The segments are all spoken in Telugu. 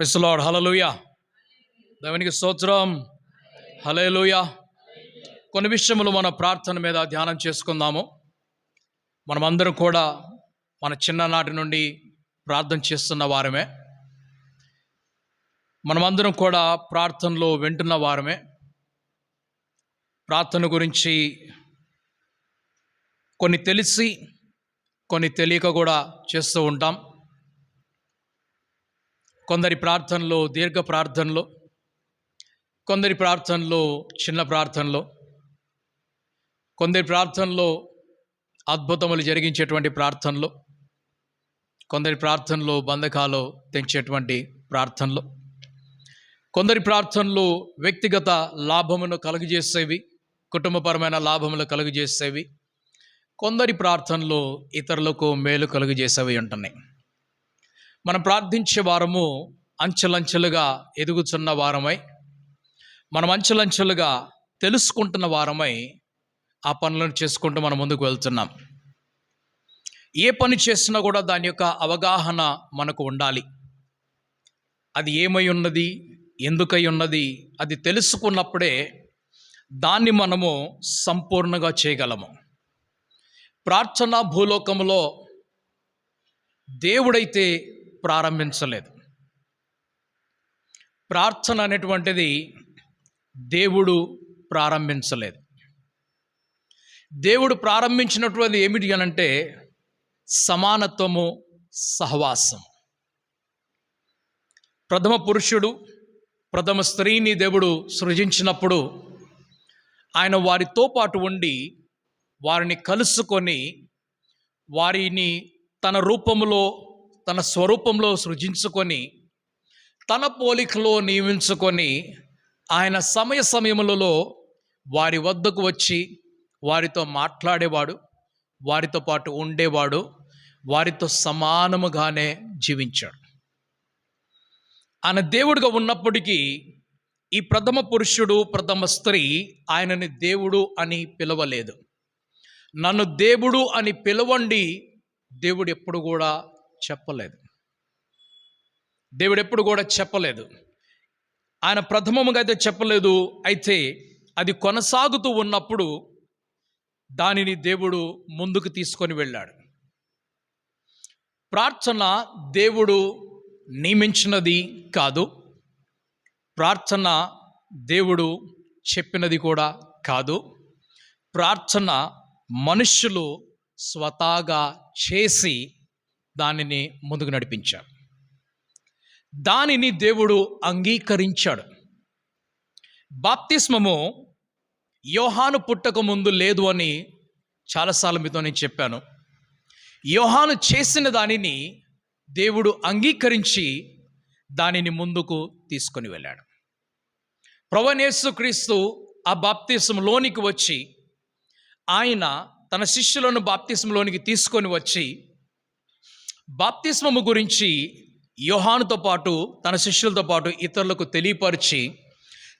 ప్రిస్లాడ్ హలలుయ దేవునికి స్తోత్రం. హలేలుయ కొన్ని విషయములు మన ప్రార్థన మీద ధ్యానం చేసుకుందాము. మనమందరం కూడా మన చిన్ననాటి నుండి ప్రార్థన చేస్తున్న వారమే. మనమందరం కూడా ప్రార్థనలో వింటున్న వారమే. ప్రార్థన గురించి కొన్ని తెలిసి కొన్ని తెలియక కూడా చేస్తూ ఉంటాం. కొందరి ప్రార్థనలో దీర్ఘ ప్రార్థనలో కొందరి ప్రార్థనలో చిన్న ప్రార్థనలో కొందరి ప్రార్థనలో అద్భుతములు జరిగించేటువంటి ప్రార్థనలో కొందరి ప్రార్థనలో బంధకాలు తెంచేటువంటి ప్రార్థనలో కొందరి ప్రార్థనలు వ్యక్తిగత లాభమును కలుగజేసేవి కుటుంబపరమైన లాభములు కలుగజేసేవి కొందరి ప్రార్థనలు ఇతరులకు మేలు కలుగజేసేవి ఉంటున్నాయి. మనం ప్రార్థించే వారము అంచెలంచెలుగా ఎదుగుతున్న వారమై మనం అంచెలంచెలుగా తెలుసుకుంటున్న వారమై ఆ పనులను చేసుకుంటూ మనం ముందుకు వెళ్తున్నాం. ఏ పని చేసినా కూడా దాని యొక్క అవగాహన మనకు ఉండాలి. అది ఏమై ఉన్నది ఎందుకై ఉన్నది అది తెలుసుకున్నప్పుడే దాన్ని మనము సంపూర్ణంగా చేయగలము. ప్రార్థన భూలోకంలో దేవుడైతే ప్రారంభించలేదు. ప్రార్థన అనేటువంటిది దేవుడు ప్రారంభించలేదు. దేవుడు ప్రారంభించినటువంటి ఏమిటి అనంటే సమానత్వము సహవాసం ప్రథమ పురుషుడు ప్రథమ స్త్రీని దేవుడు సృజించినప్పుడు ఆయన వారితో పాటు ఉండి వారిని కలుసుకొని వారిని తన రూపంలో తన స్వరూపంలో సృజించుకొని తన పోలికలో నియమించుకొని ఆయన సమయ సమయములలో వారి వద్దకు వచ్చి వారితో మాట్లాడేవాడు వారితో పాటు ఉండేవాడు వారితో సమానముగానే జీవించాడు. ఆయన దేవుడిగా ఉన్నప్పటికీ ఈ ప్రథమ పురుషుడు ప్రథమ స్త్రీ ఆయనని దేవుడు అని పిలవలేదు. నన్ను దేవుడు అని పిలవండి దేవుడు ఎప్పుడు కూడా చెప్పలేదు. దేవుడు ఎప్పుడు కూడా చెప్పలేదు. ఆయన ప్రథమముగా అయితే చెప్పలేదు అయితే అది కొనసాగుతూ ఉన్నప్పుడు దానిని దేవుడు ముందుకు తీసుకొని వెళ్ళాడు. ప్రార్థన దేవుడు నియమించినది కాదు ప్రార్థన దేవుడు చెప్పినది కూడా కాదు ప్రార్థన మనుష్యులు స్వతాగా చేసి దానిని ముందుకు నడిపించాడు. దానిని దేవుడు అంగీకరించాడు. బాప్తిస్మము యోహాను పుట్టక ముందు లేదు అని చాలాసార్లు మీతో నేను చెప్పాను. యోహాను చేసిన దానిని దేవుడు అంగీకరించి దానిని ముందుకు తీసుకొని వెళ్ళాడు. ప్రవణేశు క్రీస్తు ఆ బాప్తిస్మలోనికి వచ్చి ఆయన తన శిష్యులను బాప్తిస్మలోనికి తీసుకొని వచ్చి బాప్తిస్మము గురించి యోహానుతో పాటు తన శిష్యులతో పాటు ఇతరులకు తెలియపరిచి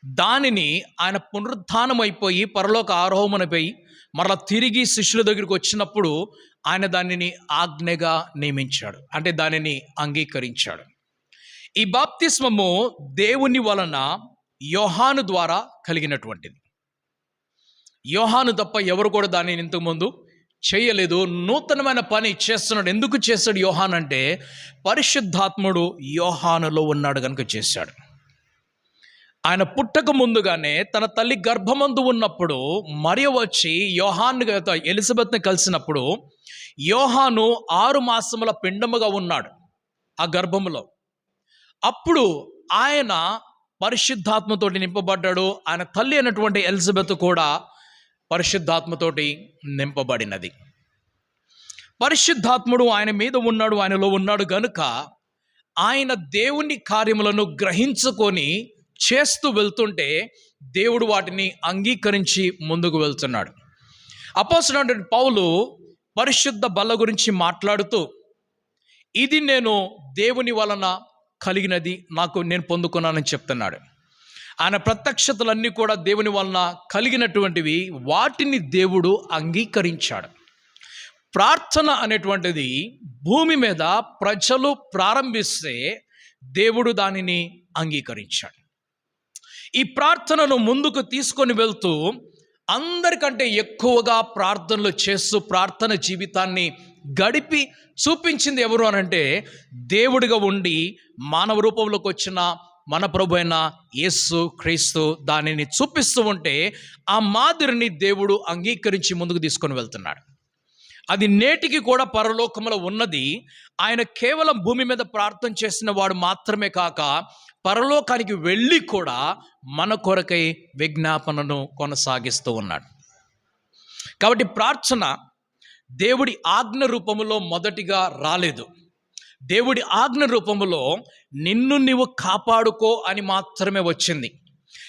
దానిని ఆయన పునరుద్ధానం అయిపోయి పరలోక ఆరోహమునపై మరలా తిరిగి శిష్యుల దగ్గరికి వచ్చినప్పుడు ఆయన దానిని ఆజ్ఞగా నియమించాడు. అంటే దానిని అంగీకరించాడు. ఈ బాప్తిస్మము దేవుని వలన యోహాను ద్వారా కలిగినటువంటిది. యోహాను తప్ప ఎవరు కూడా దానిని ఇంతకుముందు చేయలేదు నూతనమైన పని చేస్తున్నాడు. ఎందుకు చేస్తాడు యోహాన్ అంటే పరిశుద్ధాత్ముడు యోహానులో ఉన్నాడు కనుక చేశాడు. ఆయన పుట్టక ముందుగానే తన తల్లి గర్భమందు ఉన్నప్పుడు మరియ వచ్చి యోహాన్ ఎలిజబెత్ని కలిసినప్పుడు యోహాను ఆరు మాసముల పిండముగా ఉన్నాడు ఆ గర్భములో. అప్పుడు ఆయన పరిశుద్ధాత్మతోటి నింపబడ్డాడు. ఆయన తల్లి అయినటువంటి ఎలిజబెత్ కూడా పరిశుద్ధాత్మతోటి నింపబడినది. పరిశుద్ధాత్ముడు ఆయన మీద ఉన్నాడు ఆయనలో ఉన్నాడు గనుక ఆయన దేవుని కార్యములను గ్రహించుకొని చేస్తూ వెళ్తుంటే దేవుడు వాటిని అంగీకరించి ముందుకు వెళ్తున్నాడు. అపోసినటువంటి పౌలు పరిశుద్ధ బల్ల గురించి మాట్లాడుతూ ఇది నేను దేవుని వలన కలిగినది నాకు నేను పొందుకున్నానని చెప్తున్నాడు. ఆయన ప్రత్యక్షతలన్నీ కూడా దేవుని వలన కలిగినటువంటివి వాటిని దేవుడు అంగీకరించాడు. ప్రార్థన అనేటువంటిది భూమి మీద ప్రజలు ప్రారంభిస్తే దేవుడు దానిని అంగీకరించాడు. ఈ ప్రార్థనను ముందుకు తీసుకొని వెళ్తూ అందరికంటే ఎక్కువగా ప్రార్థనలు చేస్తూ ప్రార్థన జీవితాన్ని గడిపి చూపించింది ఎవరు అనంటే దేవుడిగా ఉండి మానవ రూపంలోకి వచ్చిన మన ప్రభు అయిన యేసు క్రీస్తు దానిని చూపిస్తూ ఉంటే ఆ మాదిరిని దేవుడు అంగీకరించి ముందుకు తీసుకొని వెళ్తున్నాడు. అది నేటికి కూడా పరలోకములో ఉన్నది. ఆయన కేవలం భూమి మీద ప్రార్థన చేసిన వాడు మాత్రమే కాక పరలోకానికి వెళ్ళి కూడా మన కొరకై విజ్ఞాపనను కొనసాగిస్తూ ఉన్నాడు. కాబట్టి ప్రార్థన దేవుడి ఆజ్ఞ రూపములో మొదటిగా రాలేదు. దేవుడి ఆజ్ఞ రూపములో నిన్ను నీవు కాపాడుకో అని మాత్రమే వచ్చింది.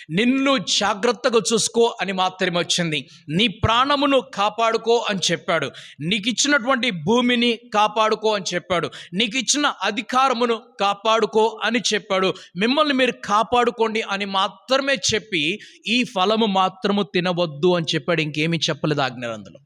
నిన్ను జాగ్రత్తగా చూసుకో అని మాత్రమే వచ్చింది. నీ ప్రాణమును కాపాడుకో అని చెప్పాడు. నీకు ఇచ్చినటువంటి భూమిని కాపాడుకో అని చెప్పాడు. నీకు ఇచ్చిన అధికారమును కాపాడుకో అని చెప్పాడు. మిమ్మల్ని మీరు కాపాడుకోండి అని మాత్రమే చెప్పి ఈ ఫలము మాత్రము తినవద్దు అని చెప్పాడు. ఇంకేమీ చెప్పలేదు ఆజ్ఞలందులో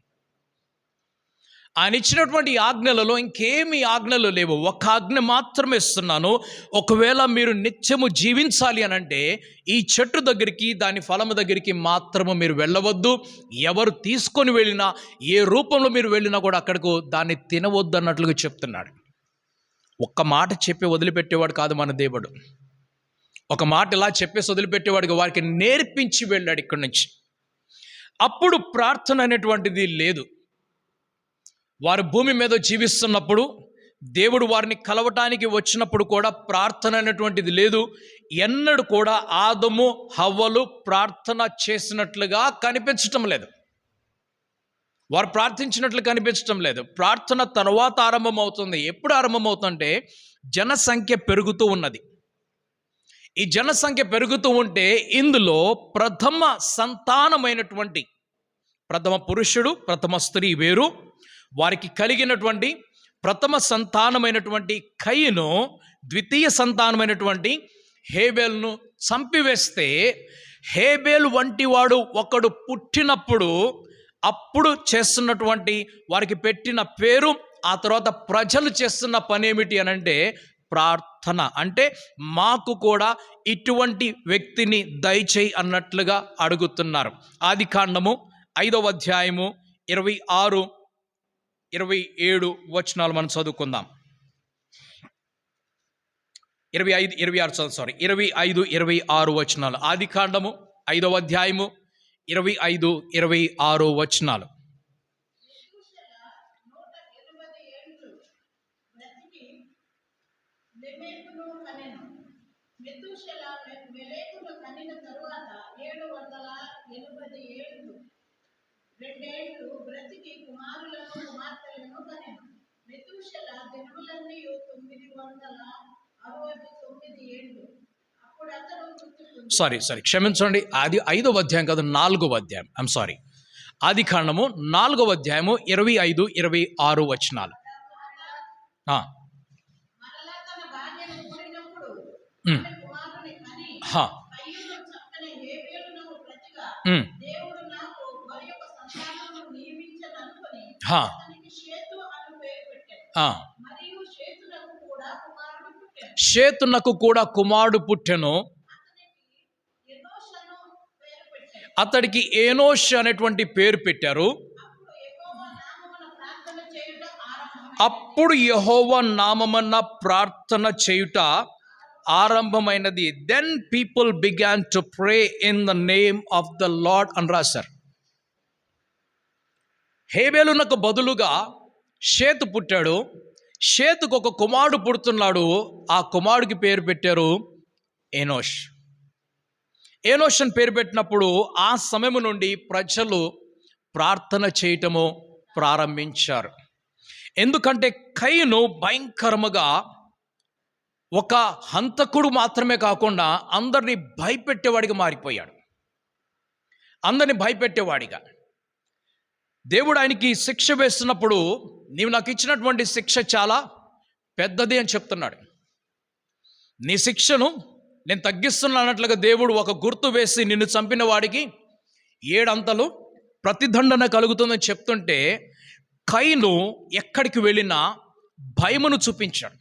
ఆయన ఇచ్చినటువంటి ఆజ్ఞలలో ఇంకేమి ఆజ్ఞలు లేవు. ఒక ఆజ్ఞ మాత్రమే ఇస్తున్నాను. ఒకవేళ మీరు నిత్యము జీవించాలి అని అంటే ఈ చెట్టు దగ్గరికి దాని ఫలము దగ్గరికి మాత్రము మీరు వెళ్ళవద్దు. ఎవరు తీసుకొని వెళ్ళినా ఏ రూపంలో మీరు వెళ్ళినా కూడా అక్కడికి దాన్ని తినవద్దు అన్నట్లుగా చెప్తున్నాడు. ఒక్క మాట చెప్పి వదిలిపెట్టేవాడు కాదు మన దేవుడు. ఒక మాట ఇలా చెప్పేసి వదిలిపెట్టేవాడికి వారికి నేర్పించి వెళ్ళాడు ఇక్కడి నుంచి. అప్పుడు ప్రార్థన అనేటువంటిది లేదు. వారు భూమి మీద జీవిస్తున్నప్పుడు దేవుడు వారిని కలవటానికి వచ్చినప్పుడు కూడా ప్రార్థన అనేటువంటిది లేదు. ఎన్నడూ కూడా ఆదము హవ్వలు ప్రార్థన చేసినట్లుగా కనిపించటం లేదు. వారు ప్రార్థించినట్లు కనిపించటం లేదు. ప్రార్థన తర్వాత ఆరంభమవుతుంది. ఎప్పుడు ఆరంభమవుతుందంటే జనసంఖ్య పెరుగుతూ ఉన్నది. ఈ జనసంఖ్య పెరుగుతూ ఉంటే ఇందులో ప్రథమ సంతానమైనటువంటి ప్రథమ పురుషుడు ప్రథమ స్త్రీ వేరు వారికి కలిగినటువంటి ప్రథమ సంతానమైనటువంటి కయ్యను ద్వితీయ సంతానమైనటువంటి హేబేల్ను చంపివేస్తే హేబేల్ వంటి వాడు ఒకడు పుట్టినప్పుడు అప్పుడు చేస్తున్నటువంటి వారికి పెట్టిన పేరు ఆ తర్వాత ప్రజలు చేస్తున్న పని ఏమిటి అని అంటే ప్రార్థన. అంటే మాకు కూడా ఇటువంటి వ్యక్తిని దయచేయి అన్నట్లుగా అడుగుతున్నారు. ఆది కాండము ఐదవ అధ్యాయము ఇరవై ఆరు ఇరవై ఏడు వచనాలు మనం చదువుకుందాం. ఇరవై ఐదు ఇరవై ఆరు చదువు సారీ ఇరవై ఐదు ఇరవై ఆరు వచనాలు. ఆది కాండము ఐదవ అధ్యాయము ఇరవై ఐదు ఇరవై ఆరు వచనాలు. సారీ సారీ క్షమించండి. అది ఐదవ అధ్యాయం కాదు నాలుగవ అధ్యాయం. ఐమ్ సారీ ఆది కాండము నాలుగవ అధ్యాయము ఇరవై ఐదు ఇరవై ఆరు వచనాలు. ఆ, షేతునకు కూడా కుమారుడు పుట్టెను. అతడికి ఏనోష్ అనేటువంటి పేరు పెట్టారు. అప్పుడు యహోవ నామమన్న ప్రార్థన చేయుట ఆరంభమైనది. Then people began to pray in the name of the Lord అని రాశారు. హేబేలునకు బదులుగా షేతు పుట్టాడు. షేతుకు ఒక కుమారుడు పుడుతున్నాడు. ఆ కుమారుడికి పేరు పెట్టారు ఏనోష్. ఏనోష్ అని పేరు పెట్టినప్పుడు ఆ సమయం నుండి ప్రజలు ప్రార్థన చేయటము ప్రారంభించారు. ఎందుకంటే కయ్యను భయంకరముగా ఒక హంతకుడు మాత్రమే కాకుండా అందరినీ భయపెట్టేవాడిగా మారిపోయాడు. అందరిని భయపెట్టేవాడిగా. దేవుడు ఆయనకి శిక్ష వేస్తున్నప్పుడు నీవు నాకు ఇచ్చినటువంటి శిక్ష చాలా పెద్దది అని చెప్తున్నాడు. నీ శిక్షను నేను తగ్గిస్తున్నానట్లుగా దేవుడు ఒక గుర్తు వేసి నిన్ను చంపిన వాడికి ఏడంతలు ప్రతిదండన కలుగుతుందని చెప్తుంటే కైను ఎక్కడికి వెళ్ళినా భయమును చూపించాడు.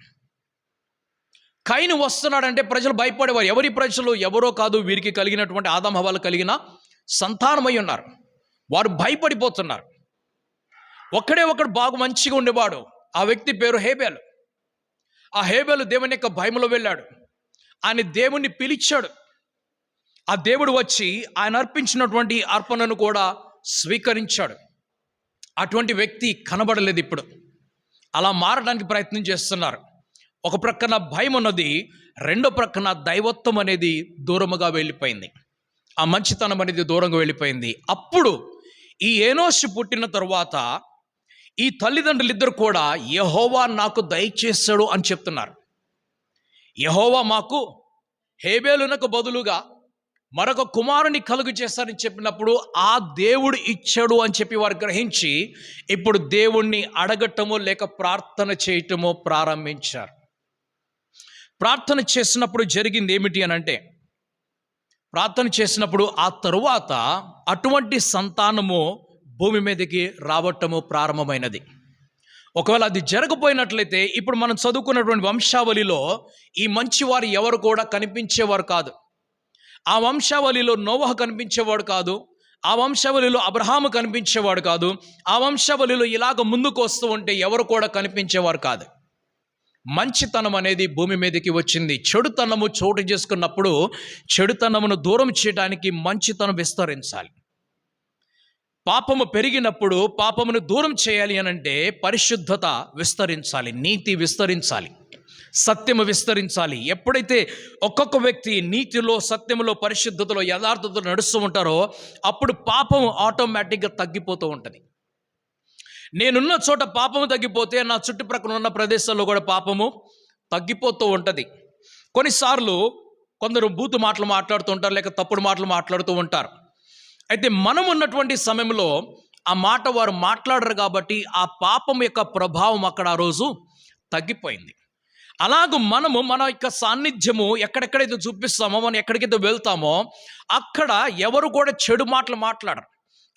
కైను వస్తున్నాడంటే ప్రజలు భయపడేవారు. ఎవరి ప్రజలు? ఎవరో కాదు. వీరికి కలిగినటువంటి ఆదాం కలిగిన సంతానమై ఉన్నారు. వారు భయపడిపోతున్నారు. ఒక్కడే ఒకడు బాగు మంచిగా ఉండేవాడు. ఆ వ్యక్తి పేరు హేబేలు. ఆ హేబేలు దేవుని యొక్క భయములో వెళ్ళాడు. ఆయన దేవుణ్ణి పిలిచాడు. ఆ దేవుడు వచ్చి ఆయన అర్పించినటువంటి అర్పణను కూడా స్వీకరించాడు. అటువంటి వ్యక్తి కనబడలేదు ఇప్పుడు. అలా మారడానికి ప్రయత్నం చేస్తున్నారు. ఒక ప్రక్కన భయం ఉన్నది రెండో ప్రక్కన దైవత్వం అనేది దూరముగా వెళ్ళిపోయింది. ఆ మంచితనం అనేది దూరంగా వెళ్ళిపోయింది. అప్పుడు ఈ ఏనోషి పుట్టిన తరువాత ఈ తల్లిదండ్రులు ఇద్దరు కూడా యహోవా నాకు దయచేశాడు అని చెప్తున్నారు. యహోవా మాకు హేబేలునకు బదులుగా మరొక కుమారుని కలుగు చేస్తారని చెప్పినప్పుడు ఆ దేవుడు ఇచ్చాడు అని చెప్పి వారు గ్రహించి ఇప్పుడు దేవుణ్ణి అడగటము లేక ప్రార్థన చేయటము ప్రారంభించారు. ప్రార్థన చేసినప్పుడు జరిగింది ఏమిటి అని అంటే ప్రార్థన చేసినప్పుడు ఆ తరువాత అటువంటి సంతానము భూమి మీదకి రావటము ప్రారంభమైనది. ఒకవేళ అది జరగపోయినట్లయితే ఇప్పుడు మనం చదువుకున్నటువంటి వంశావళిలో ఈ మంచివారు ఎవరు కూడా కనిపించేవారు కాదు. ఆ వంశావళిలో నోవహ కనిపించేవాడు కాదు. ఆ వంశావళిలో అబ్రహాము కనిపించేవాడు కాదు. ఆ వంశావళిలో ఇలాగ ముందుకు వస్తూ ఉంటే ఎవరు కూడా కనిపించేవారు కాదు. మంచితనం అనేది భూమి మీదకి వచ్చింది. చెడుతనము చోటు చేసుకున్నప్పుడు చెడుతనమును దూరం చేయడానికి మంచితనం విస్తరించాలి. పాపము పెరిగినప్పుడు పాపమును దూరం చేయాలి అని అంటే పరిశుద్ధత విస్తరించాలి నీతి విస్తరించాలి సత్యము విస్తరించాలి. ఎప్పుడైతే ఒక్కొక్క వ్యక్తి నీతిలో సత్యములో పరిశుద్ధతలో యథార్థతలో నడుస్తూ ఉంటారో అప్పుడు పాపం ఆటోమేటిక్గా తగ్గిపోతూ ఉంటుంది. నేనున్న చోట పాపము తగ్గిపోతే నా చుట్టుప్రక్కల ఉన్న ప్రదేశాల్లో కూడా పాపము తగ్గిపోతూ ఉంటుంది. కొన్నిసార్లు కొందరు బూతు మాటలు మాట్లాడుతూ ఉంటారు లేక తప్పుడు మాటలు మాట్లాడుతూ ఉంటారు. అయితే మనం ఉన్నటువంటి సమయంలో ఆ మాట వారు మాట్లాడరు కాబట్టి ఆ పాపం యొక్క ప్రభావం అక్కడ ఆ రోజు తగ్గిపోయింది. అలాగూ మనము మన యొక్క సాన్నిధ్యము ఎక్కడెక్కడైతే చూపిస్తామో మనం ఎక్కడికైతే వెళ్తామో అక్కడ ఎవరు కూడా చెడు మాటలు మాట్లాడరు.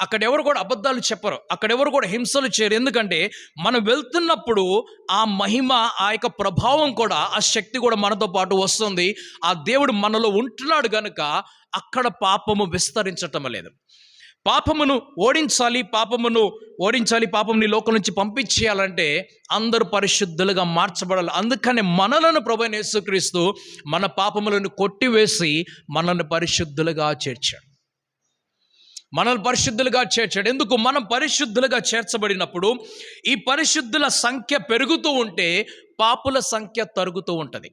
అక్కడ ఎవరు కూడా అబద్ధాలు చెప్పరు. అక్కడెవరు కూడా హింసలు చేయరు. ఎందుకంటే మనం వెళ్తున్నప్పుడు ఆ మహిమ ఆ యొక్క ప్రభావం కూడా ఆ శక్తి కూడా మనతో పాటు వస్తుంది. ఆ దేవుడు మనలో ఉంటున్నాడు గనుక అక్కడ పాపము విస్తరించటం లేదు. పాపమును ఓడించాలి పాపమును ఓడించాలి పాపముని లోకం నుంచి పంపించేయాలంటే అందరూ పరిశుద్ధులుగా మార్చబడాలి. అందుకనే మనలను ప్రభు యేసుక్రీస్తు మన పాపములను కొట్టివేసి మనల్ని పరిశుద్ధులుగా చేర్చాడు. మనల్ని పరిశుద్ధులుగా చేర్చాడు. ఎందుకు? మనం పరిశుద్ధులుగా చేర్చబడినప్పుడు ఈ పరిశుద్ధుల సంఖ్య పెరుగుతూ ఉంటే పాపుల సంఖ్య తరుగుతూ ఉంటుంది.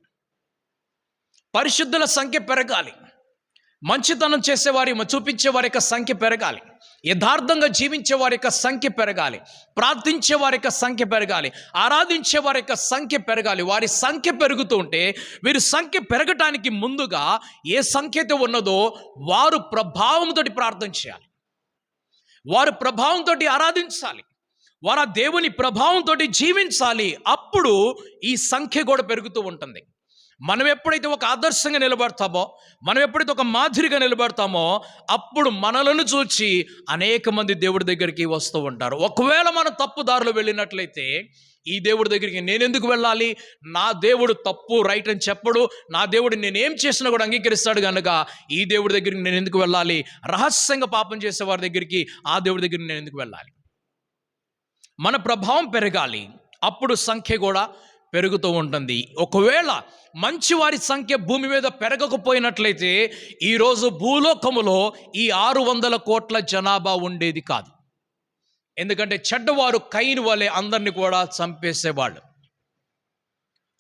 పరిశుద్ధుల సంఖ్య పెరగాలి. మంచితనం చేసేవారి చూపించే వారి యొక్క సంఖ్య పెరగాలి. యథార్థంగా జీవించే వారి యొక్క సంఖ్య పెరగాలి. ప్రార్థించే వారి యొక్క సంఖ్య పెరగాలి. ఆరాధించే వారి యొక్క సంఖ్య పెరగాలి. వారి సంఖ్య పెరుగుతూ ఉంటే వీరి సంఖ్య పెరగటానికి ముందుగా ఏ సంఖ్య అయితే ఉన్నదో వారు ప్రభావంతో ప్రార్థన చేయాలి. వారు ప్రభావంతో ఆరాధించాలి. వారు ఆ దేవుని ప్రభావంతో జీవించాలి. అప్పుడు ఈ సంఖ్య కూడా పెరుగుతూ ఉంటుంది. మనం ఎప్పుడైతే ఒక ఆదర్శంగా నిలబడతామో మనం ఎప్పుడైతే ఒక మాదిరిగా నిలబడతామో అప్పుడు మనలను చూచి అనేక మంది దేవుడి దగ్గరికి వస్తూ ఉంటారు. ఒకవేళ మనం తప్పు దారిలో వెళ్ళినట్లయితే ఈ దేవుడి దగ్గరికి నేను ఎందుకు వెళ్ళాలి? నా దేవుడు తప్పు రైట్ అని చెప్పడు. నా దేవుడు నేనేం చేసినా కూడా అంగీకరిస్తాడు కనుక ఈ దేవుడి దగ్గరికి నేను ఎందుకు వెళ్ళాలి? రహస్యంగా పాపం చేసే వారి దగ్గరికి ఆ దేవుడి దగ్గరికి నేను ఎందుకు వెళ్ళాలి? మన ప్రభావం పెరగాలి. అప్పుడు సంఖ్య కూడా పెరుగుతూ ఉంటుంది. ఒకవేళ మంచివారి సంఖ్య భూమి మీద పెరగకపోయినట్లయితే ఈరోజు భూలోకములో ఈ ఆరు వందల కోట్ల జనాభా ఉండేది కాదు. ఎందుకంటే చెడ్డవారు కైన్ వలె అందరిని కూడా చంపేసేవాళ్ళు.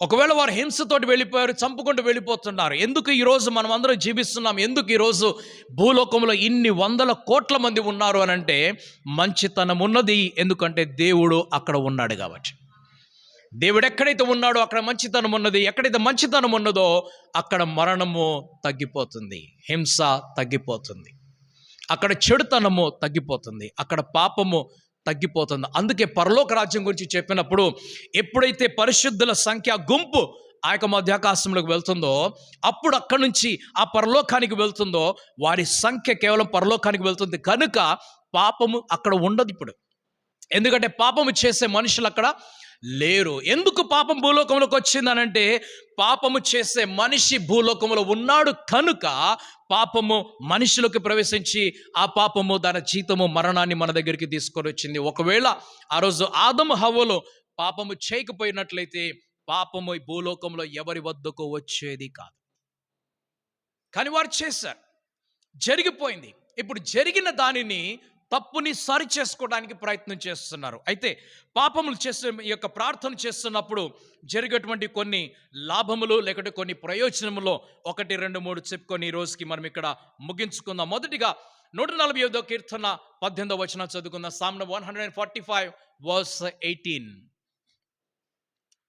ఒకవేళ వారు హింసతోటి వెళ్ళిపోయారు చంపుకుంటూ వెళ్ళిపోతున్నారు. ఎందుకు ఈరోజు మనం అందరం జీవిస్తున్నాం? ఎందుకు ఈరోజు భూలోకంలో ఇన్ని వందల కోట్ల మంది ఉన్నారు అని అంటే మంచితనం ఉన్నది ఎందుకంటే దేవుడు అక్కడ ఉన్నాడు కాబట్టి. దేవుడు ఎక్కడైతే ఉన్నాడో అక్కడ మంచితనం ఉన్నది ఎక్కడైతే మంచితనం ఉన్నదో అక్కడ మరణము తగ్గిపోతుంది హింస తగ్గిపోతుంది అక్కడ చెడుతనము తగ్గిపోతుంది అక్కడ పాపము తగ్గిపోతుంది. అందుకే పరలోక రాజ్యం గురించి చెప్పినప్పుడు ఎప్పుడైతే పరిశుద్ధుల సంఖ్య గుంపు ఆ యొక్క మధ్యాకాశంలోకి వెళ్తుందో అప్పుడు అక్కడి నుంచి ఆ పరలోకానికి వెళ్తుందో వారి సంఖ్య కేవలం పరలోకానికి వెళ్తుంది కనుక పాపము అక్కడ ఉండదు ఇప్పుడు. ఎందుకంటే పాపము చేసే మనుషులు అక్కడ లేరు. ఎందుకు పాపం భూలోకంలోకి వచ్చిందనంటే పాపము చేసే మనిషి భూలోకంలో ఉన్నాడు కనుక పాపము మనిషిలోకి ప్రవేశించి ఆ పాపము దాని జీతము మరణాన్ని మన దగ్గరికి తీసుకొని వచ్చింది. ఒకవేళ ఆ రోజు ఆదము హవ్వలో పాపము చేయకపోయినట్లయితే పాపము ఈ భూలోకంలో ఎవరి వద్దకు వచ్చేది కాదు. కానీ వారు చేశారు. జరిగిపోయింది. ఇప్పుడు జరిగిన దానిని తప్పుని సరి చేసుకోవడానికి ప్రయత్నం చేస్తున్నారు. అయితే పాపములు చేసే ఈ యొక్క ప్రార్థన చేస్తున్నప్పుడు జరిగేటువంటి కొన్ని లాభములు లేకుంటే కొన్ని ప్రయోజనములో ఒకటి రెండు మూడు చెప్పుకొని ఈ రోజుకి మనం ఇక్కడ ముగించుకుందాం. మొదటిగా నూట నలభై ఐదో కీర్తన పద్దెనిమిదో వచనం చదువుకుందాం. Psalm one hundred and forty five verse eighteen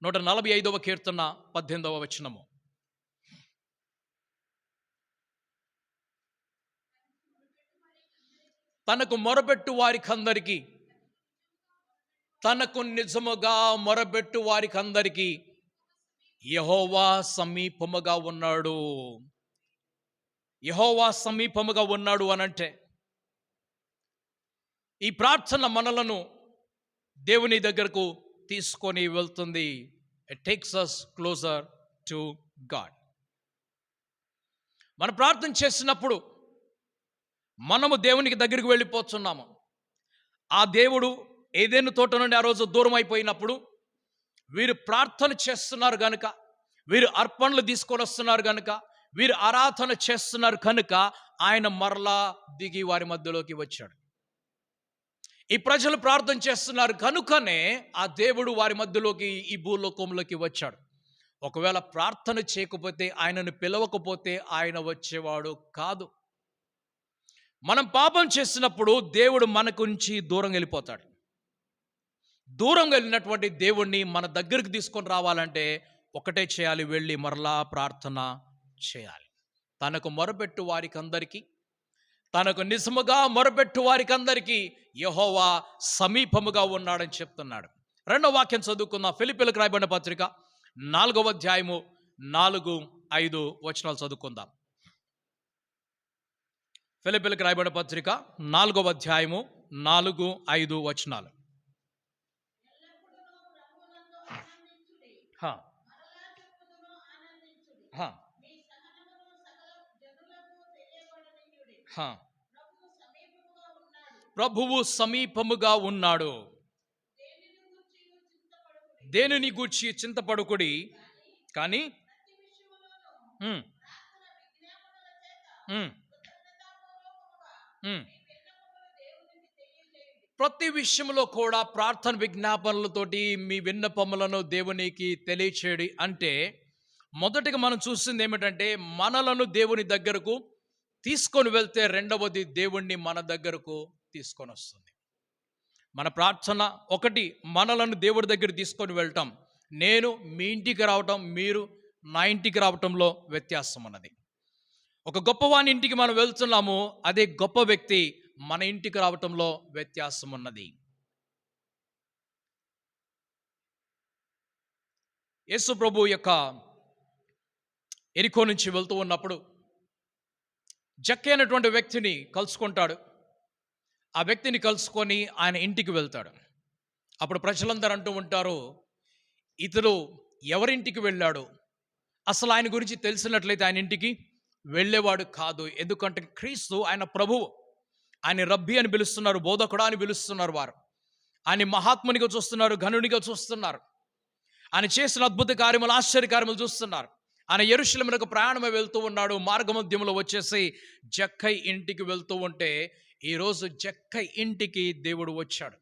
నూట నలభై ఐదవ కీర్తన పద్దెనిమిదవ వచనము. తనకు మొరబెట్టు వారికందరికీ. తనకు నిజముగా మొరబెట్టు వారికందరికీ. యహోవా సమీపముగా ఉన్నాడు. యహోవా సమీపముగా ఉన్నాడు అనంటే. ఈ ప్రార్థన మనలను దేవుని దగ్గరకు తీసుకొని వెళ్తుంది. It takes us closer to God మనం ప్రార్థన చేసినప్పుడు మనము దేవునికి దగ్గరికి వెళ్ళిపోతున్నాము. ఆ దేవుడు ఏదైనా తోట నుండి ఆ రోజు దూరం అయిపోయినప్పుడు వీరు ప్రార్థన చేస్తున్నారు కనుక వీరు అర్పణలు తీసుకొని వస్తున్నారు కనుక వీరు ఆరాధన చేస్తున్నారు కనుక ఆయన మరలా దిగి వారి మధ్యలోకి వచ్చాడు. ఈ ప్రజలు ప్రార్థన చేస్తున్నారు కనుకనే ఆ దేవుడు వారి మధ్యలోకి ఈ భూలోకంలోకి వచ్చాడు. ఒకవేళ ప్రార్థన చేయకపోతే ఆయనను పిలవకపోతే ఆయన వచ్చేవాడు కాదు. మనం పాపం చేసినప్పుడు దేవుడు మనకు నుంచి దూరం వెళ్ళిపోతాడు. దూరం వెళ్ళినటువంటి దేవుణ్ణి మన దగ్గరికి తీసుకొని రావాలంటే ఒకటే చేయాలి వెళ్ళి మరలా ప్రార్థన చేయాలి. తనకు మొరపెట్టు వారికి అందరికీ తనకు నిజముగా మొరపెట్టు వారికి అందరికీ యహోవా సమీపముగా ఉన్నాడని చెప్తున్నాడు. రెండో వాక్యం చదువుకుందాం. ఫిలిపిలకు రాయబడిన పత్రిక నాలుగవ అధ్యాయము నాలుగు ఐదు వచనాలు చదువుకుందాం. ఫిలిపిల్కి రాయబడిన పత్రిక నాలుగో అధ్యాయము నాలుగు ఐదు వచనాలు. ప్రభువు సమీపముగా ఉన్నాడు. దేనిని గూర్చి చింతపడుకుడి? కానీ ప్రతి విషయంలో కూడా ప్రార్థన విజ్ఞాపనలతోటి మీ విన్నపములను దేవునికి తెలియచేయడి అంటే మొదటిగా మనం చూస్తుంది ఏమిటంటే మనలను దేవుని దగ్గరకు తీసుకొని వెళ్తే రెండవది దేవుణ్ణి మన దగ్గరకు తీసుకొని వస్తుంది. మన ప్రార్థన ఒకటి మనలను దేవుడి దగ్గర తీసుకొని వెళ్ళటం. నేను మీ ఇంటికి రావటం మీరు నా ఇంటికి రావటంలో వ్యత్యాసం ఉన్నది ఒక గొప్పవాని ఇంటికి మనం వెళ్తున్నాము అదే గొప్ప వ్యక్తి మన ఇంటికి రావటంలో వ్యత్యాసం ఉన్నది యేసు ప్రభు యొక్క ఎరికో నుంచి వెళ్తూ ఉన్నప్పుడు జక్కి వ్యక్తిని కలుసుకుంటాడు. ఆ వ్యక్తిని కలుసుకొని ఆయన ఇంటికి వెళ్తాడు. అప్పుడు ప్రజలందరూ అంటూ ఉంటారు ఇతడు ఎవరింటికి వెళ్ళాడు? అసలు ఆయన గురించి తెలిసినట్లయితే ఆయన ఇంటికి వెళ్ళేవాడు కాదు. ఎందుకంటే క్రీస్తు ఆయన ప్రభువు ఆయన రబ్బీ అని పిలుస్తున్నారు బోధకుడా అని పిలుస్తున్నారు వారు. ఆయన మహాత్మునిగా చూస్తున్నారు ఘనునిగా చూస్తున్నారు. ఆయన చేసిన అద్భుత కార్యములు ఆశ్చర్య కార్యములు చూస్తున్నారు. ఆయన ఎరుశలమునకు ప్రయాణమే వెళ్తూ ఉన్నాడు మార్గమధ్యంలో వచ్చేసి జక్కై ఇంటికి వెళ్తూ ఉంటే ఈరోజు జక్కై ఇంటికి దేవుడు వచ్చాడు.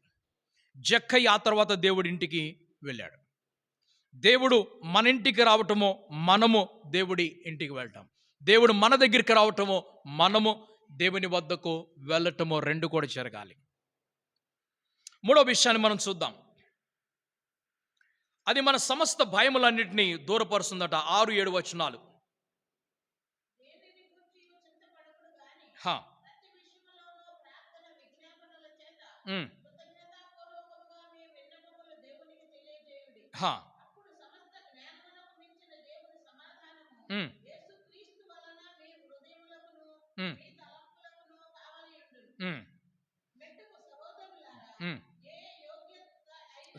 జక్కై ఆ తర్వాత దేవుడి ఇంటికి వెళ్ళాడు. దేవుడు మన ఇంటికి రావటము మనము దేవుడి ఇంటికి వెళ్ళటం దేవుడు మన దగ్గరికి రావటము మనము దేవుని వద్దకు వెళ్ళటము రెండు కూడా జరగాలి. మూడో విషయాన్ని మనం చూద్దాం. అది మన సమస్త భయములన్నింటినీ దూరపరుస్తుందట. ఆరు ఏడు వచనాలు. హా,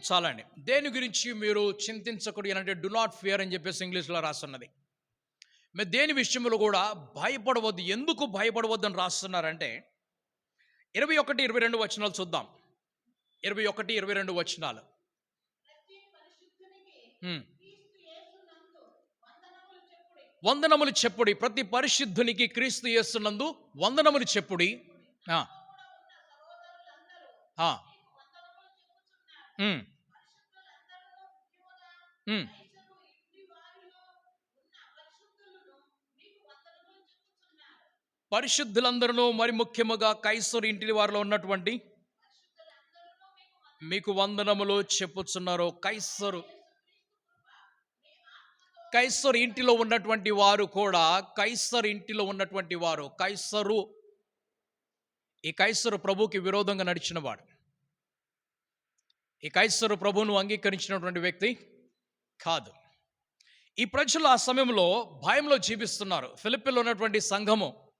చాలండి. దేని గురించి మీరు చింతించకూడదు అంటే డు నాట్ ఫియర్ అని చెప్పేసి ఇంగ్లీష్లో రాస్తున్నది. మీరు దేని విషయంలో కూడా భయపడవద్దు. ఎందుకు భయపడవద్దు అని రాస్తున్నారంటే ఇరవై ఒకటి ఇరవై రెండు వచనాలు చూద్దాం. ఇరవై ఒకటి ఇరవై రెండు వచనాలు ప్రతి పరిశుద్ధునికి హ్మ్. క్రీస్తు యేసునందు వందనములు చెప్పుడి వందనములు చెప్పుడి. ప్రతి పరిశుద్ధునికి క్రీస్తు చేస్తున్నందు వందనములు చెప్పుడి. పరిశుద్ధులందరిలో మరి ముఖ్యముగా కైసూరు ఇంటి వారిలో ఉన్నటువంటి మీకు వందనములు చెప్పుచున్నారు కైసరు. కైసర్ ఇంటిలో ఉన్నటువంటి వారు కూడా కైసర్ ఇంటిలో ఉన్నటువంటి వారు కైసరు ఈ కైసరు ప్రభుకి విరోధంగా నడిచినవాడు. ఈ కైసరు ప్రభును అంగీకరించినటువంటి వ్యక్తి కాదు. ఈ ప్రజలు ఆ సమయంలో భయంలో జీవిస్తున్నారు. ఫిలిపిన్లో ఉన్నటువంటి సంఘము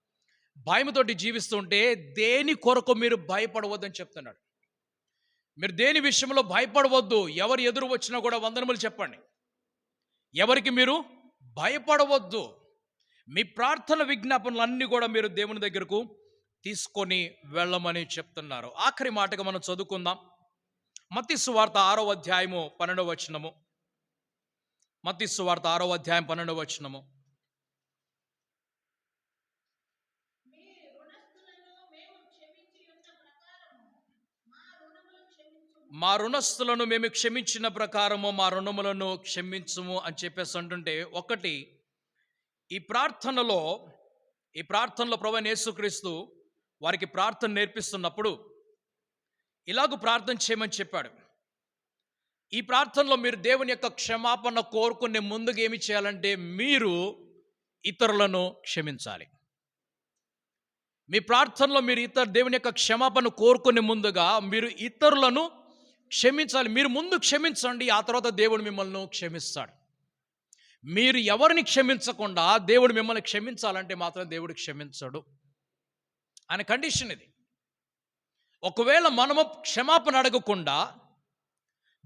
భయముతోటి జీవిస్తుంటే దేని కొరకు మీరు భయపడవద్దని చెప్తున్నాడు. మీరు దేని విషయంలో భయపడవద్దు ఎవరు ఎదురు వచ్చినా కూడా వందనములు చెప్పండి. ఎవరికి మీరు భయపడవద్దు. మీ ప్రార్థన విజ్ఞాపనలు అన్నీ కూడా మీరు దేవుని దగ్గరకు తీసుకొని వెళ్ళమని చెప్తున్నారు. ఆఖరి మాటగా మనం చదువుకుందాం. మత్తి సువార్త ఆరో అధ్యాయము పన్నెండవ వచనము. మత్తి సువార్త ఆరో అధ్యాయం పన్నెండవ వచనము మీ రుణస్థులను మేము క్షమించి ఉన్న ప్రకారము మా రుణములు క్షమించు మా రుణస్థులను మేము క్షమించిన ప్రకారము మా రుణములను క్షమించము అని చెప్పేసి అంటుంటే ఒకటి ఈ ప్రార్థనలో ఈ ప్రార్థనలో ప్రభు యేసుక్రీస్తు వారికి ప్రార్థన నేర్పిస్తున్నప్పుడు ఇలాగ ప్రార్థన చేయమని చెప్పాడు. ఈ ప్రార్థనలో మీరు దేవుని యొక్క క్షమాపణ కోరుకునే ముందుగా ఏమి చేయాలంటే మీరు ఇతరులను క్షమించాలి. మీ ప్రార్థనలో మీరు ఇతర దేవుని యొక్క క్షమాపణ కోరుకునే ముందుగా మీరు ఇతరులను క్షమించాలి. మీరు ముందు క్షమించండి ఆ తర్వాత దేవుడు మిమ్మల్ని క్షమిస్తాడు. మీరు ఎవరిని క్షమించకుండా దేవుడు మిమ్మల్ని క్షమించాలంటే మాత్రం దేవుడు క్షమించడు. అనే కండిషన్ ఇది. ఒకవేళ మనము క్షమాపణ అడగకుండా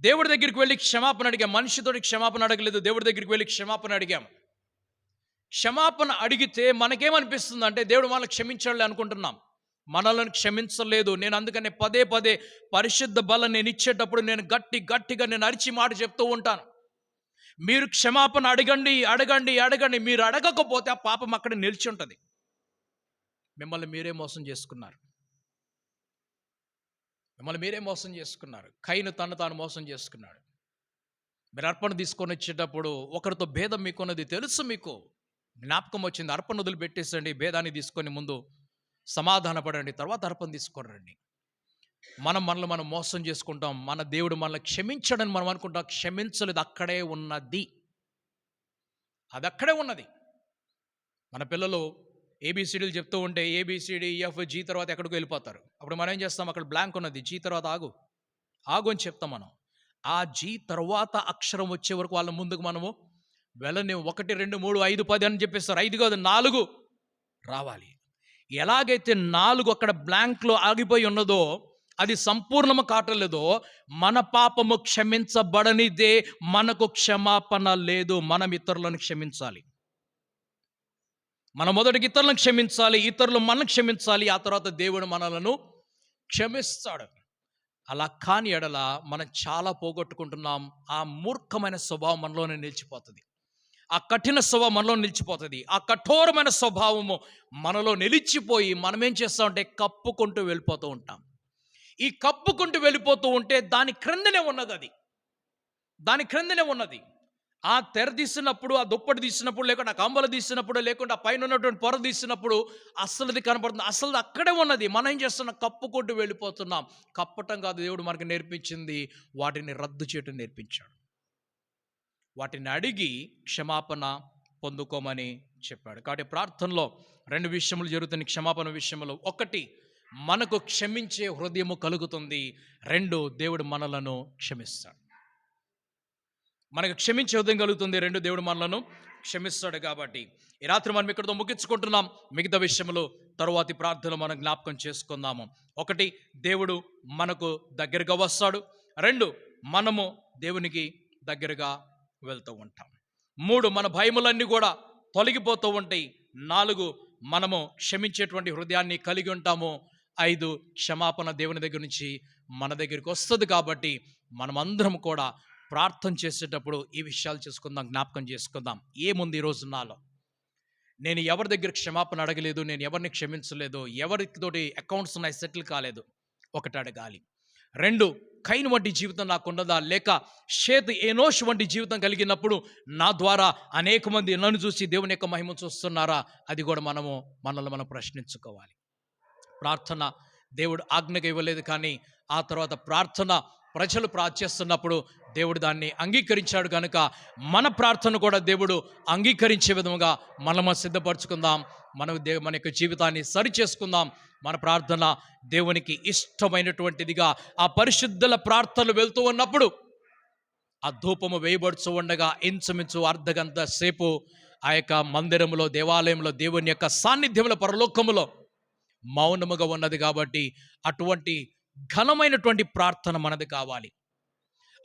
దేవుడి దగ్గరికి వెళ్ళి క్షమాపణ అడిగాం మనిషితోటి క్షమాపణ అడగలేదు దేవుడి దగ్గరికి వెళ్ళి క్షమాపణ అడిగాం. క్షమాపణ అడిగితే మనకేమనిపిస్తుంది అంటే దేవుడు మనల్ని క్షమించాలి అనుకుంటున్నాం. మనలను క్షమించలేదు. నేను అందుకనే పదే పదే పరిశుద్ధ బలం నేను ఇచ్చేటప్పుడు నేను గట్టి గట్టిగా నేను అరిచి మాట చెప్తూ ఉంటాను. మీరు క్షమాపణ అడగండి అడగండి అడగండి. మీరు అడగకపోతే ఆ పాపం అక్కడ నిలిచి ఉంటుంది. మిమ్మల్ని మీరే మోసం చేసుకున్నారు. మిమ్మల్ని మీరే మోసం చేసుకున్నారు. కైను తను తాను మోసం చేసుకున్నాడు. మీరు అర్పణ తీసుకొని వచ్చేటప్పుడు ఒకరితో భేదం మీకున్నది తెలుసు మీకు. జ్ఞాపకం వచ్చింది. అర్పణ వదిలిపెట్టేసండి. భేదాన్ని తీసుకొని ముందు సమాధానపడండి తర్వాత అర్పణ తీసుకొని రండి. మనం మనల్ని మనం మోసం చేసుకుంటాం మన దేవుడు మనల్ని క్షమించడని మనం అనుకుంటాం క్షమించలేదు అక్కడే ఉన్నది. అది అక్కడే ఉన్నది. మన పిల్లలు ఏబిసిడీలు చెప్తూ ఉంటే ఏబిసిడి ఎఫ్ జీ తర్వాత ఎక్కడికి వెళ్ళిపోతారు. అప్పుడు మనం ఏం చేస్తాం? అక్కడ బ్లాంక్ ఉన్నది. జీ తర్వాత ఆగు. ఆగు అని చెప్తాం మనం. ఆ జీ తర్వాత అక్షరం వచ్చే వరకు వాళ్ళ ముందుకు మనము వెళ్ళని ఒకటి రెండు మూడు ఐదు పది అని చెప్పేస్తారు. ఐదు కాదు నాలుగు రావాలి. ఎలాగైతే నాలుగు అక్కడ బ్లాంక్లో ఆగిపోయి ఉన్నదో అది సంపూర్ణము కాటలేదో మన పాపము క్షమించబడనిదే మనకు క్షమాపణ లేదు మనం ఇతరులను క్షమించాలి. మన మొదటికి ఇతరులను క్షమించాలి ఇతరులు మనం క్షమించాలి ఆ తర్వాత దేవుడు మనలను క్షమిస్తాడు. అలా కాని ఎడల మనం చాలా పోగొట్టుకుంటున్నాం ఆ మూర్ఖమైన స్వభావం మనలోనే నిలిచిపోతుంది. ఆ కఠిన స్వభ మనలో నిలిచిపోతుంది. ఆ కఠోరమైన స్వభావము మనలో నిలిచిపోయి మనం ఏం చేస్తామంటే కప్పుకుంటూ వెళ్ళిపోతూ ఉంటాం. ఈ కప్పుకుంటూ వెళ్ళిపోతూ ఉంటే దాని క్రిందనే ఉన్నది అది. దాని క్రిందనే ఉన్నది. ఆ తెర తీసినప్పుడు ఆ దుప్పటి తీసినప్పుడు లేకుంటే ఆ కంబలు తీసినప్పుడు లేకుంటే ఆ పైన ఉన్నటువంటి పొర తీసినప్పుడు అసలుది కనపడుతుంది. అసలు అక్కడే ఉన్నది. మనం ఏం చేస్తున్నాం? కప్పుకుంటూ వెళ్ళిపోతున్నాం. కప్పటం కాదు. దేవుడు మనకు నేర్పించింది. వాటిని రద్దు చేయటం నేర్పించాడు. వాటిని అడిగి క్షమాపణ పొందుకోమని చెప్పాడు. కాబట్టి ప్రార్థనలో రెండు విషయములు జరుగుతున్నాయి. క్షమాపణ విషయంలో ఒకటి మనకు క్షమించే హృదయము కలుగుతుంది. రెండు దేవుడు మనలను క్షమిస్తాడు. మనకు క్షమించే హృదయం కలుగుతుంది. రెండు దేవుడు మనలను క్షమిస్తాడు కాబట్టి. ఈ రాత్రి మనం ఇక్కడతో ముగించుకుంటున్నాం. మిగతా విషయములు తరువాతి ప్రార్థనలు మనం జ్ఞాపకం చేసుకుందాము. ఒకటి దేవుడు మనకు దగ్గరగా వస్తాడు. రెండు మనము దేవునికి దగ్గరగా వెళ్తూ ఉంటాం. మూడు మన భయములన్నీ కూడా తొలగిపోతూ ఉంటాయి. నాలుగు మనము క్షమించేటువంటి హృదయాన్ని కలిగి ఉంటాము. ఐదు క్షమాపణ దేవుని దగ్గర నుంచి మన దగ్గరికి వస్తుంది కాబట్టి మనమందరం కూడా ప్రార్థన చేసేటప్పుడు ఈ విషయాలు చేసుకుందాం జ్ఞాపకం చేసుకుందాం. ఏముంది ఈరోజు నాలో? నేను ఎవరి దగ్గర క్షమాపణ అడగలేదు నేను ఎవరిని క్షమించలేదు ఎవరితోటి అకౌంట్స్ ఉన్నాయి సెటిల్ కాలేదు. ఒకటి అడగాలి. రెండు కైన్ వంటి జీవితం నాకు ఉండదా లేక షేత్ ఏనోష్ వంటి జీవితం కలిగినప్పుడు నా ద్వారా అనేక మంది నన్ను చూసి దేవుని యొక్క మహిమ చూస్తున్నారా? అది కూడా మనము మనల్ని మనం ప్రశ్నించుకోవాలి. ప్రార్థన దేవుడు ఆజ్ఞగా ఇవ్వలేదు కానీ ఆ తర్వాత ప్రార్థన ప్రజలు ప్రార్థిస్తున్నప్పుడు దేవుడు దాన్ని అంగీకరించాడు కనుక మన ప్రార్థన కూడా దేవుడు అంగీకరించే విధముగా మనము సిద్ధపరచుకుందాం. మన దే మన యొక్క జీవితాన్ని సరి చేసుకుందాం మన ప్రార్థన దేవునికి ఇష్టమైనటువంటిదిగా ఆ పరిశుద్ధుల ప్రార్థనలు వెళ్తూ ఉన్నప్పుడు ఆ ధూపము వేయబడుచు ఉండగా ఇంచుమించు అర్ధగంట సేపు ఆ యొక్క మందిరంలో దేవాలయంలో దేవుని యొక్క సాన్నిధ్యంలో పరలోకములో మౌనముగా ఉన్నది కాబట్టి అటువంటి ఘనమైనటువంటి ప్రార్థన మనది కావాలి.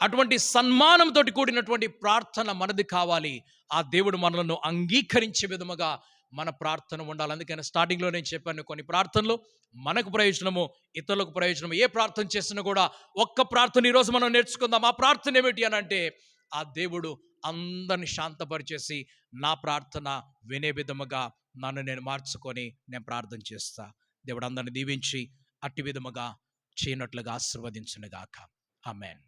అటువంటి సన్మానంతో కూడినటువంటి ప్రార్థన మనది కావాలి. ఆ దేవుడు మనలను అంగీకరించే విధముగా మన ప్రార్థన ఉండాలి. అందుకని స్టార్టింగ్లో నేను చెప్పాను కొన్ని ప్రార్థనలు మనకు ప్రయోజనము ఇతరులకు ప్రయోజనము. ఏ ప్రార్థన చేసినా కూడా ఒక్క ప్రార్థన ఈరోజు మనం నేర్చుకుందాం. ఆ ప్రార్థన ఏమిటి అని అంటే ఆ దేవుడు అందరిని శాంతపరిచేసి నా ప్రార్థన వినే విధముగా నన్ను నేను మార్చుకొని నేను ప్రార్థన చేస్తా. దేవుడు అందరిని దీవించి అట్టి విధముగా చేయనట్లుగా ఆశీర్వదించునుగాక. ఆమెన్.